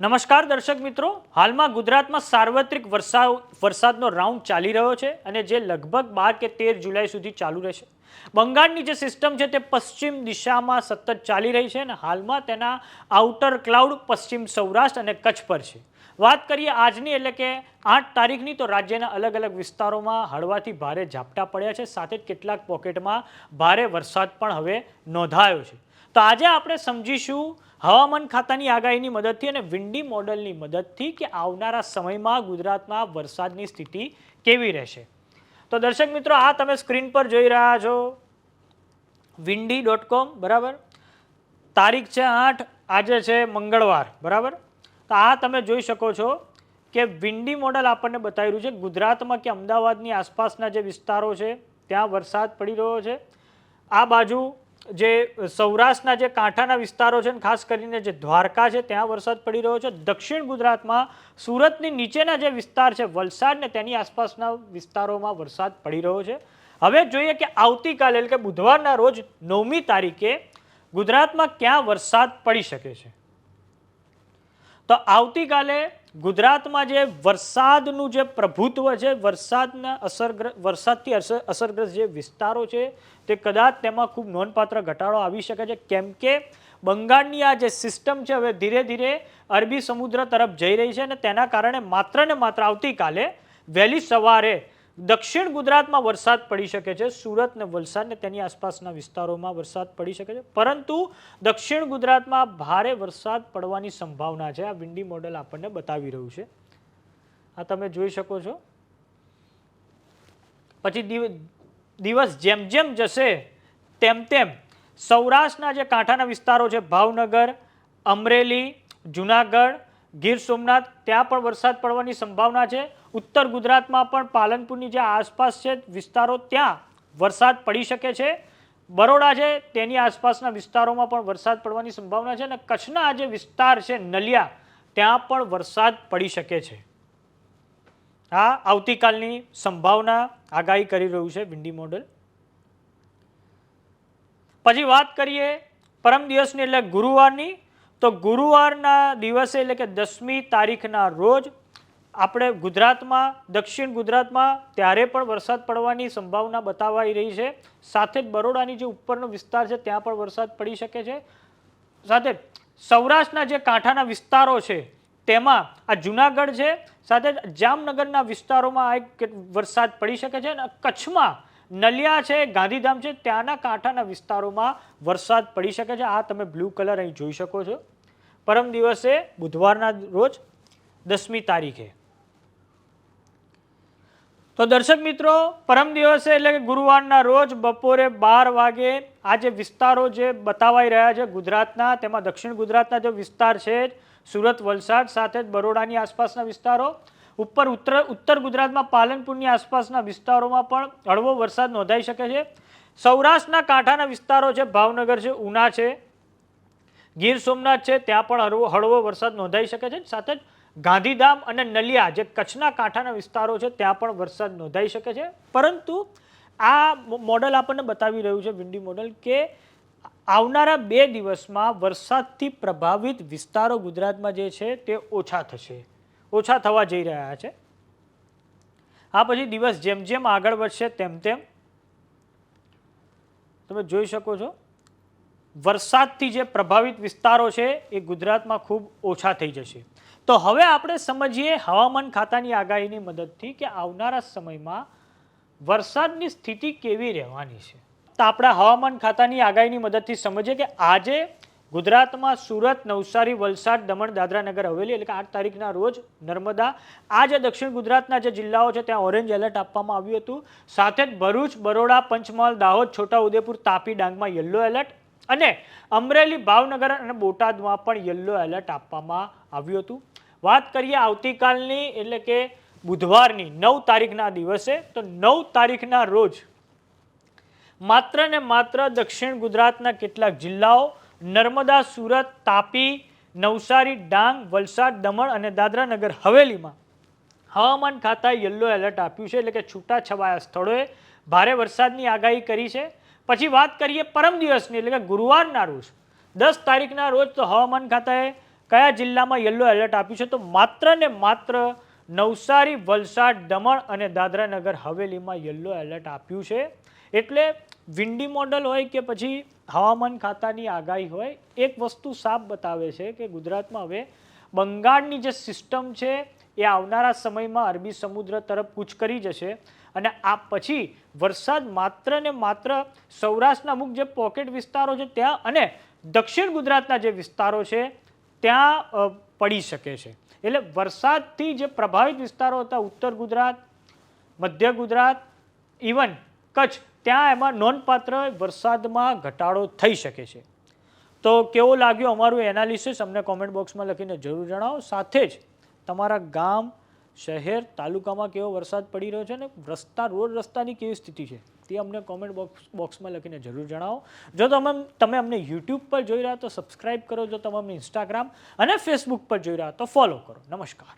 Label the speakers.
Speaker 1: નમસ્કાર દર્શક મિત્રો. હાલમાં ગુજરાતમાં સાર્વત્રિક વરસાદ વરસાદનો રાઉન્ડ ચાલી રહ્યો છે અને જે લગભગ બાર કે તેર જુલાઈ સુધી ચાલુ રહેશે. બંગાળની જે સિસ્ટમ છે તે પશ્ચિમ દિશામાં સતત ચાલી રહી છે અને હાલમાં તેના આઉટર ક્લાઉડ પશ્ચિમ સૌરાષ્ટ્ર અને કચ્છ પર છે. વાત કરીએ આજની એટલે કે આઠ તારીખની તો રાજ્યના અલગ અલગ વિસ્તારોમાં હળવાથી ભારે ઝાપટા પડ્યા છે. સાથે જ કેટલાક પોકેટમાં ભારે વરસાદ પણ હવે નોંધાયો છે. તો આજે આપણે સમજીશું હવામાન ખાતાની આગાહીની મદદથી અને વિન્ડી મોડલની મદદથી કે આવનારા સમયમાં ગુજરાતમાં વરસાદની સ્થિતિ કેવી રહેશે. તો દર્શક મિત્રો, આ તમે સ્ક્રીન પર જોઈ રહ્યા છો. વિન્ડી ડોટ કોમ, બરાબર? તારીખ છે આઠ, આજે છે મંગળવાર, બરાબર? તો આ તમે જોઈ શકો છો કે વિન્ડી મોડલ આપણને બતાવી રહ્યું છે ગુજરાતમાં કે અમદાવાદની આસપાસના જે વિસ્તારો છે, ત્યાં વરસાદ પડી રહ્યો છે. આ બાજુ જે સૌરાષ્ટ્રના જે કાંઠાના વિસ્તારો છે ને, ખાસ કરીને જે દ્વારકા છે, ત્યાં વરસાદ પડી રહ્યો છે. દક્ષિણ ગુજરાતમાં સુરતની નીચેના જે વિસ્તાર છે, વલસાડ ને તેની આસપાસના વિસ્તારોમાં વરસાદ પડી રહ્યો છે. હવે જોઈએ કે આવતીકાલે, એટલે કે બુધવારના રોજ નવમી તારીખે ગુજરાતમાં ક્યાં વરસાદ પડી શકે છે? તો આવતીકાલે ગુજરાતમાં જે વરસાદનું જે પ્રભુત્વ છે, વરસાદના અસરગ્ર, વરસાદથી અસર અસરગ્રસ્ત જે વિસ્તારો છે, તે કદાચ તેમાં ખૂબ નોંધપાત્ર ઘટાડો આવી શકે છે. કેમ કે બંગાળની આ જે સિસ્ટમ છે, હવે ધીરે ધીરે અરબી સમુદ્ર તરફ જઈ રહી છે અને તેના કારણે માત્ર ને માત્ર આવતીકાલે વહેલી સવારે દક્ષિણ ગુજરાતમાં વરસાદ પડી શકે છે. સુરત ને વલસાડ ને તેની આસપાસના વિસ્તારોમાં વરસાદ પડી શકે છે. પરંતુ દક્ષિણ ગુજરાતમાં ભારે વરસાદ પડવાની સંભાવના છે. આ વિન્ડી મોડેલ આપણને બતાવી રહ્યું છે. આ તમે જોઈ શકો છો. પછી દિવ- દિવસ જેમ જેમ જશે તેમ તેમ સૌરાષ્ટ્રના જે કાંઠાના વિસ્તારો છે, ભાવનગર, અમરેલી, જુનાગઢ, ગીર સોમનાથ, ત્યાં પણ વરસાદ પડવાની સંભાવના છે. ઉત્તર ગુજરાતમાં પણ પાલનપુરની જે આસપાસ છે વિસ્તારો, ત્યાં વરસાદ પડી શકે છે. બરોડા છે, તેની આસપાસના વિસ્તારોમાં પણ વરસાદ પડવાની સંભાવના છે અને કચ્છના જે વિસ્તાર છે, નલિયા, ત્યાં પણ વરસાદ પડી શકે છે. આ આવતીકાલની સંભાવના આગાહી કરી રહ્યું છે વિન્ડી મોડલ. પછી વાત કરીએ પરમ દિવસની એટલે ગુરુવારની. તો ગુરુવારના દિવસે એટલે કે દસમી તારીખના રોજ આપણે ગુજરાતમાં, દક્ષિણ ગુજરાતમાં ત્યારે પણ વરસાદ પડવાની સંભાવના બતાવાઈ રહી છે. સાથે જ બરોડાની જે ઉપરનો વિસ્તાર છે, ત્યાં પણ વરસાદ પડી શકે છે. સાથે સૌરાષ્ટ્રના જે કાંઠાના વિસ્તારો છે, તેમાં આ જુનાગઢ છે, સાથે જ જામનગરના વિસ્તારોમાં આ વરસાદ પડી શકે છે અને કચ્છમાં નલિયા છે, ગાંધીધામ છે, ત્યાંના કાંઠાના વિસ્તારોમાં વરસાદ પડી શકે છે. આ તમે બ્લુ કલર અહીં જોઈ શકો છો. પરમ દિવસે બુધવારના રોજ દસમી તારીખે. તો દર્શક મિત્રો, પરમ દિવસે એટલે કે ગુરુવારના રોજ બપોરે બાર વાગે આ જે વિસ્તારો જે બતાવાઈ રહ્યા છે ગુજરાતના, તેમાં દક્ષિણ ગુજરાતના જે વિસ્તાર છે સુરત, વલસાડ સાથે જ બરોડાની આસપાસના વિસ્તારો, ઉપર ઉત્તર ઉત્તર ગુજરાતમાં પાલનપુરની આસપાસના વિસ્તારોમાં પણ હળવો વરસાદ નોંધાઈ શકે છે. સૌરાષ્ટ્રના કાંઠાના વિસ્તારો છે, ભાવનગર છે, ઉના છે, ગીર સોમનાથ છે, ત્યાં પણ હળવો હળવો વરસાદ નોંધાઈ શકે છે. સાથે જ ગાંધીધામ અને નલિયા જે કચ્છના કાંઠાના વિસ્તારો છે, ત્યાં પણ વરસાદ નોંધાઈ શકે છે. પરંતુ આ મોડલ આપણને બતાવી રહ્યું છે વિન્ડી મોડલ, કે આવનારા બે દિવસમાં વરસાદથી પ્રભાવિત વિસ્તારો ગુજરાતમાં જે છે, તે ઓછા થશે. ઓછા થવા જઈ રહ્યા છે. આ પછી દિવસ જેમ જેમ આગળ વધશે, તેમ તેમ તમે જોઈ શકો છો, વરસાદથી જે પ્રભાવિત વિસ્તારો છે, એ ગુજરાતમાં ખૂબ ઓછા થઈ જશે. તો હવે આપણે સમજીએ હવામાન ખાતાની આગાહીની મદદથી કે આવનારા સમયમાં વરસાદની સ્થિતિ કેવી રહેવાની છે. તો આપણા હવામાન ખાતાની આગાહીની મદદથી સમજીએ કે આજે ગુજરાતમાં સુરત, નવસારી, વલસાડ, દમણ દાદરા નગર હવેલી એટલે કે આઠ તારીખના રોજ નર્મદા, આ જે દક્ષિણ ગુજરાતના જે જિલ્લાઓ છે ત્યાં ઓરેન્જ એલર્ટ આપવામાં આવ્યું હતું. સાથે જ ભરૂચ, બરોડા, પંચમહાલ, દાહોદ, છોટાઉદેપુર, તાપી, ડાંગમાં યલો એલર્ટ અને અમરેલી ભાવનગર અને બોટાદમાં પણ યલો એલર્ટ આપવામાં આવ્યું હતું. વાત કરીએ આવતીકાલની, એટલે કે બુધવારની, નવ તારીખના દિવસે. તો નવ તારીખના રોજ માત્ર ને માત્ર દક્ષિણ ગુજરાતના કેટલાક જિલ્લાઓ, નર્મદા, સુરત, તાપી, નવસારી, ડાંગ, વલસાડ, દમણ અને દાદરા નગર હવેલીમાં હવામાન ખાતાએ યલો એલર્ટ આપ્યું છે. એટલે કે છૂટાછવાયા સ્થળોએ ભારે વરસાદની આગાહી કરી છે. પછી વાત કરીએ પરમ દિવસની, એટલે કે ગુરુવારના રોજ. દસ તારીખના રોજ તો હવામાન ખાતાએ કયા જિલ્લામાં યલો એલર્ટ આપ્યું છે? તો માત્ર ને માત્ર નવસારી, વલસાડ, દમણ અને દાદરા નગર હવેલીમાં યલો એલર્ટ આપ્યું છે. એટલે વિન્ડી મોડલ હોય કે પછી હવામાન ખાતાની આગાહી હોય, એક વસ્તુ સાફ બતાવે છે કે ગુજરાતમાં હવે બંગાળની જે સિસ્ટમ છે, એ આવનારા સમયમાં અરબી સમુદ્ર તરફ કૂચ કરી જશે. અને આ પછી વરસાદ માત્ર ને માત્ર સૌરાષ્ટ્રના અમુક જે પોકેટ વિસ્તારો છે ત્યાં અને દક્ષિણ ગુજરાતના જે વિસ્તારો છે, ત્યાં પડી શકે છે. એટલે વરસાદથી જે પ્રભાવિત વિસ્તારો હતા, ઉત્તર ગુજરાત, મધ્ય ગુજરાત ઇવન કચ્છ, ત્યાં એમાં નોંધપાત્ર વરસાદમાં ઘટાડો થઈ શકે છે. તો કેવો લાગ્યો અમારું એનાલિસિસ અમને કોમેન્ટ બોક્સમાં લખીને જરૂર જણાવો. સાથે જ તમારા ગામ શહેર તાલુકામાં કેવો વરસાદ પડી રહ્યો છે અને રસ્તા, રોડ રસ્તાની કેવી સ્થિતિ છે, તે અમને કોમેન્ટ બોક્સ બોક્સમાં લખીને જરૂર જણાવો. જો તમે તમે અમને યુટ્યુબ પર જોઈ રહ્યા તો સબસ્ક્રાઈબ કરો, જો તમે અમને ઇન્સ્ટાગ્રામ અને ફેસબુક પર જોઈ રહ્યા તો ફોલો કરો. નમસ્કાર.